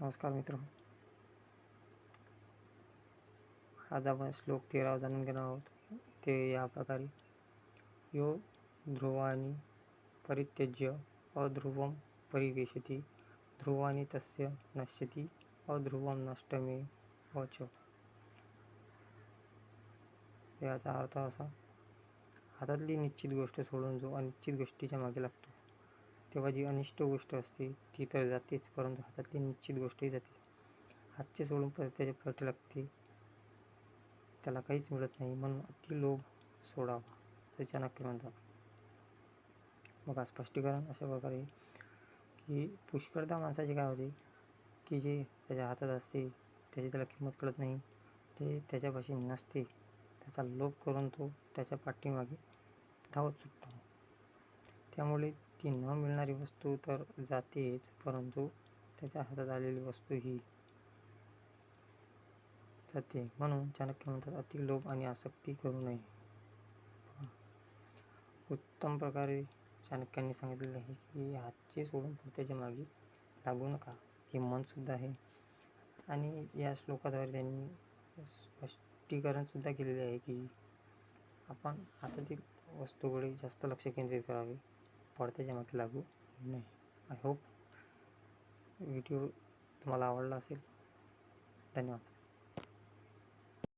नमस्कार मित्र. आज आपण श्लोक तेरावा जाणून घेणार आहोत. ते या प्रकारे यो ध्रुवानी परित्यज्य अध्रुवम परिवेशती ध्रुवानी तस्य नश्यती अध्रुवम नष्टमे वच. याचा अर्थ असा हातातली निश्चित गोष्ट सोडून जो अनिश्चित गोष्टीच्या मागे लागतो. तेव्हा जी अनिष्ट गोष्ट असते ती तर जातेच परंतु हातातली निश्चित गोष्टही जाते. हातचे सोडून परत त्याच्या फट लागते त्याला काहीच मिळत नाही म्हणून अति लोभ सोडावा असे चाणक्य म्हणतात मग स्पष्टीकरण अशा प्रकारे की पुष्कळदा माणसाचे काय होते की जे त्याच्या हातात असते त्याची त्याला किंमत कळत नाही ते त्याच्यापाशी नसते. त्याचा लोभ करून तो त्याच्या पाठीमागे धावत सुटतो. त्यामुळे ती न मिळणारी वस्तू तर जातेच परंतु त्याच्या हातात आलेली वस्तू ही जाते. म्हणून चाणक्य म्हणतात अति लोभ आणि आसक्ती करू नये. उत्तम प्रकारे चाणक्यांनी सांगितलेले आहे की हातचे सोडून त्याच्यामागे लागू नका. हे मनसुद्धा आहे. आणि या श्लोकाद्वारे त्यांनी स्पष्टीकरणसुद्धा केलेले आहे की आपण हातातील वस्तूकडे जास्त लक्ष केंद्रित करावे. पडद्याच्या मागे लागू नये. आय होप व्हिडिओ तुम्हाला आवडला असेल. धन्यवाद.